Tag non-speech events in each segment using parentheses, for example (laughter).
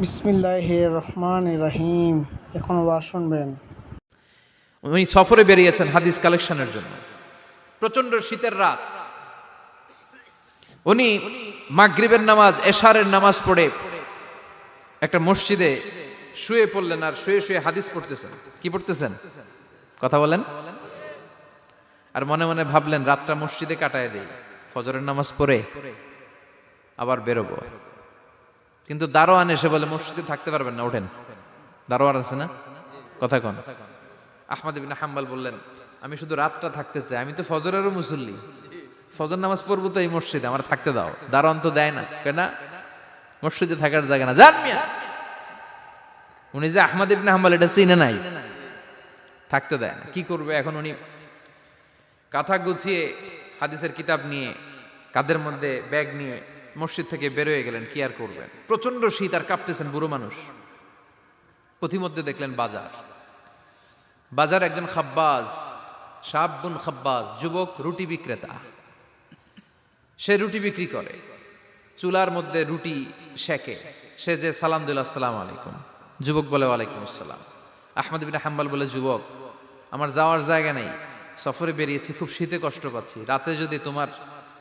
বিসমিল্লাহ রহমান রাহিম এখন ওয়াজ শুনবেন। উনি সফরে বেরিয়েছেন হাদিস কালেকশনের জন্য। প্রচণ্ড শীতের রাত। উনি মাগরিবের নামাজ, এশারের নামাজ পড়ে একটা মসজিদে শুয়ে পড়লেন আর শুয়ে শুয়ে হাদিস পড়তেছেন। কি পড়তেছেন? কথা বলেন। আর মনে মনে ভাবলেন, রাতটা মসজিদে কাটায় দেই, ফজরের নামাজ পড়ে আবার বেরোবো। কিন্তু দারোয়ান এসে বলে, মসজিদে থাকতে পারবেন না, ওঠেন। দারোয়ান আছে না? কথা কন। আহমদ ইবিন হাম্বাল বললেন, আমি শুধু রাতটা থাকতে চাই। আমি তো ফজরেরও মুসল্লি। ফজর নামাজ পড়ব তো এই মসজিদে, আমার থাকতে দাও। দারোয়ান তো দেয় না। কেন মসজিদে থাকার জায়গা না। জান মিয়া। উনি যে আহমদ ইবিন হাম্বাল, এটা চিনে নাই। থাকতে দেয় না। কি করবে এখন উনি? কাঁথা গুছিয়ে হাদিসের কিতাব নিয়ে, কাদের মধ্যে ব্যাগ নিয়ে মসজিদ থেকে বেরোয় গেলেন, কি আর করবেন? প্রচণ্ড শীত আর কাঁপতেছেন বুড়ো মানুষ। পথিমধ্যে দেখলেন বাজার। বাজার একজন খাব্বাজ সাবুন খাব্বাজ, যুবক, রুটি বিক্রেতা। সে রুটি বিক্রি করে। চুলার মধ্যে রুটি শেখে সে যে সালাম দিল আসসালাম আলাইকুম। যুবক বলে, ওয়ালাইকুম আসসালাম। আহমদ বিন হাম্বাল বলে, যুবক, আমার যাওয়ার জায়গা নেই। সফরে বেরিয়েছি, খুব শীতে কষ্ট পাচ্ছি। রাতে যদি তোমার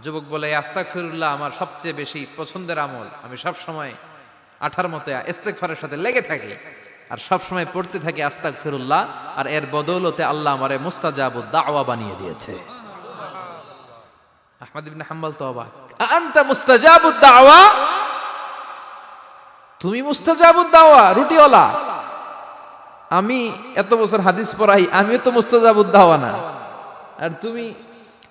যুবক বলে আস্তাক ফিরুল্লাহ আমার সবচেয়ে বেশি পছন্দের আমল। আমি সব সময় আঠার মতো ইস্তেকফারের সাথে লেগে থাকি আর সব সময় পড়তে থাকি আস্তাক ফিরুল্লাহ আর এর বদৌলতে আল্লাহ আমারে মুস্তাজাবুদ দাওয়া বানিয়ে দিয়েছে। আমি এত বছর হাদিস পড়াই, আমিও তো মুস্তাজাবুদ দাওয়া না। আর তুমি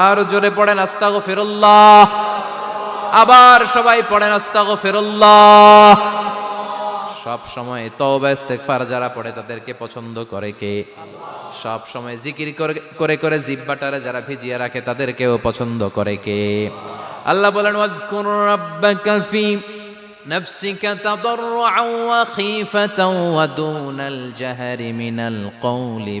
আর জোরে পড়েন আস্তাগো ফেরুল্লাহ আবার সবাই পড়েন আস্তাগো ফেরুল্লাহ সব সময় তওবা ইস্তেগফার যারা পড়ে তাদেরকে পছন্দ করে কে সব সময় জিকির করে করে করে জিব্বাটারে যারা ভিজিয়ে রাখে তাদেরকেও পছন্দ করে কে আল্লাহ বলেন ওয়াজকুর রাব্বাকা ফি نفسك تضرعا وخيفة ودون الجهر من القول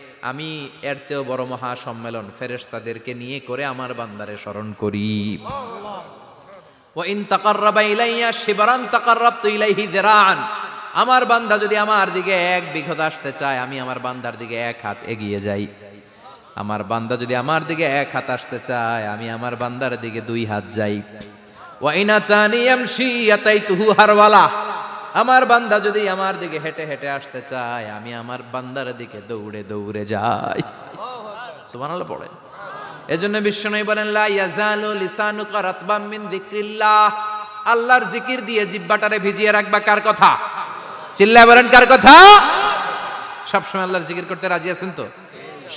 আমি এর চেয়েও বড় মহা সম্মেলন ফেরেশতাদেরকে নিয়ে করে আমার বান্দারে স্মরণ করি। শিবরান আমার বান্দা যদি আমার দিকে এক বিঘত আসতে চায়, আমি আমার বান্দার দিকে এক হাত এগিয়ে যাই। আমার বান্দা যদি আমার দিকে এক হাত আসতে চায়, আমি আমার বান্দার দিকে দুই হাত যাই। ওয়া ইনা তানি ইয়ামশি হারওয়ালা। আমার বান্দা যদি আমার দিকে হেঁটে হেঁটে আসতে চায়, আমি আমার বান্দার দিকে দৌড়ে দৌড়ে যাই। সুবহানাল্লাহ পড়েন। এজন্য বিশ্ব বিশ্বনবী বলেন, লা ইয়াজালু লিসানুকা রাতবাম মিন যিকরিল্লাহ। আল্লাহর জিকির দিয়ে জিব্বাটারে ভিজিয়ে রাখবা কার কথা? চিল্লায় বলেন, কার কথা? সবসময় আল্লাহর জিকির করতে রাজি আছেন তো?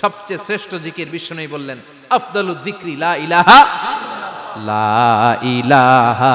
সবচেয়ে শ্রেষ্ঠ জিকির বিশ্ব বিশ্বনবী বললেন, আফদালু যিকরি, লা ইলাহা লা ইলাহা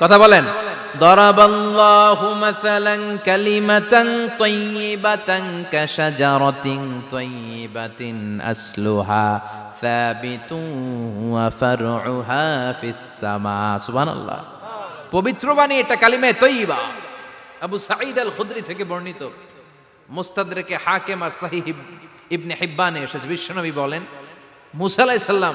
কথা বলেন ضرب الله مثلا كلمة طيبة كشجرة طيبة أصلها ثابت وفرعها في السماء سبحان الله পবিত্র বাণী এটা কালিমে তৈবা আবু সাঈদ আল খুদরি থেকে বর্ণিত মুস্তাদরেকে হাকেম আর সাহিহ ইবনে হিব্বানে এসেছে বিশ্বনবী বলেন মুসা আলাইহিস সালাম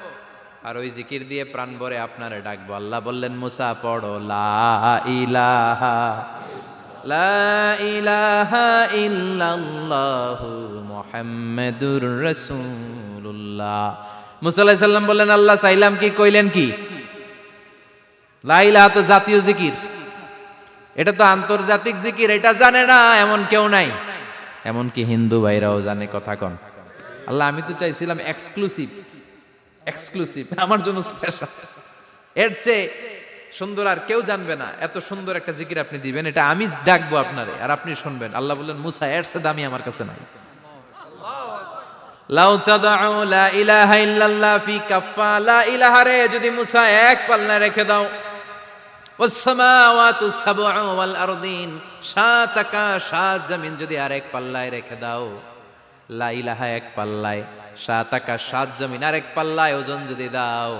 আর ওই জিকির দিয়ে প্রাণ ভরে আপনারে ডাকবো। আল্লাহ বললেন, মুসা, পড়ো, লা ইলাহা লা ইলাহা বললেন, আল্লাহ চাইলাম কি, কইলেন কি? লা তো জাতীয় জিকির। এটা তো আন্তর্জাতিক জিকির, এটা জানে না, এমন কেউ নাই। এমনকি হিন্দু ভাইরাও জানে কথা কন। আল্লাহ, আমি তো চাইছিলাম এক্সক্লুসিভ এক্সক্লুসিভ (laughs) আমার জন্য স্পেশাল এর চেয়ে সুন্দর আর কেউ জানবে না এত সুন্দর একটা জিকির আপনি দিবেন, এটা আমি ডাকবো আপনারে, আর আপনি শুনবেন। আল্লাহ বললেন, মুসা, এর চেয়ে দামি আমার কাছে নাই। যদি মুসা এক পাল্লা রেখে দাও। সাত আকাশ সাত জমিন যদি আরেক পাল্লায় রেখে দাও। লা ইলাহা এক পাল্লায় সাত আকাশ সাত জমিন আর এক পাল্লায় ওজন যদি দাও।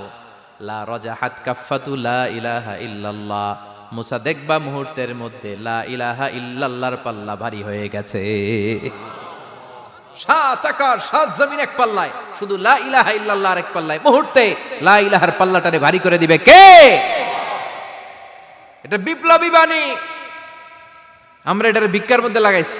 লা রজাহাত কাফাতু লা ইলাহা ইল্লাল্লাহ। মুসা দেখবা মুহূর্তের মধ্যে লা ইলাহা ইল্লাল্লাহর পাল্লা ভারী হয়ে গেছে। সাত আকার সাত জমিন এক পাল্লায়, শুধু লা ইলাহা ইল্লাল্লাহ এক পাল্লায়। মুহূর্তে লা ইলাহার পাল্লাটারে ভারী করে দিবে কে? এটা বিপ্লবী বাণী। আমরা এটার ভিক্ষার মধ্যে লাগাইছি।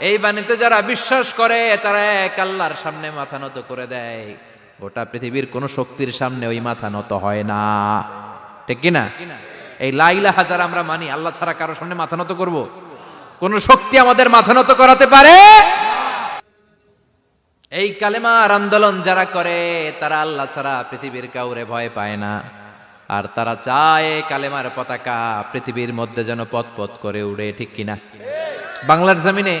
এই বাণীতে যারা বিশ্বাস করে, তারা এক আল্লাহর সামনে মাথা নত করে দেয়। গোটা পৃথিবীর কোন শক্তির সামনে ওই মাথা নত হয় না। ঠিক কিনা? এই লাইলাহা যারা আমরা মানি, আল্লাহ ছাড়া কারোর সামনে মাথা নত করব? কোন শক্তি আমাদের মাথা নত করাতে পারে? এই কালেমার আন্দোলন যারা করে, তারা আল্লাহ ছাড়া পৃথিবীর কাউরে ভয় পায় না। আর তারা চায় কালেমার পতাকা পৃথিবীর মধ্যে যেন পথ পথ করে উড়ে, ঠিক কিনা? বাংলার জমিনে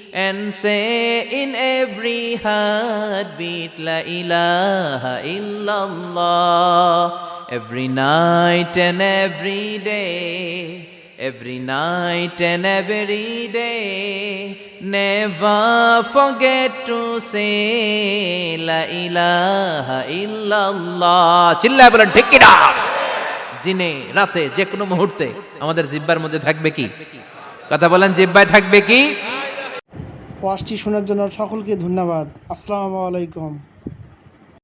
and say in every heartbeat La ilaha illallah every night and every day every night and every day never forget to say La ilaha illallah চিল্লায় বলেন ঠিক কিনা দিনে রাতে যে কোনো মুহূর্তে আমাদের জিব্বার মধ্যে থাকবে কি কথা বলেন জিব্বায় থাকবে কি ওয়াজটি শোনার জন্য সকলকে ধন্যবাদ। আসসালামু আলাইকুম।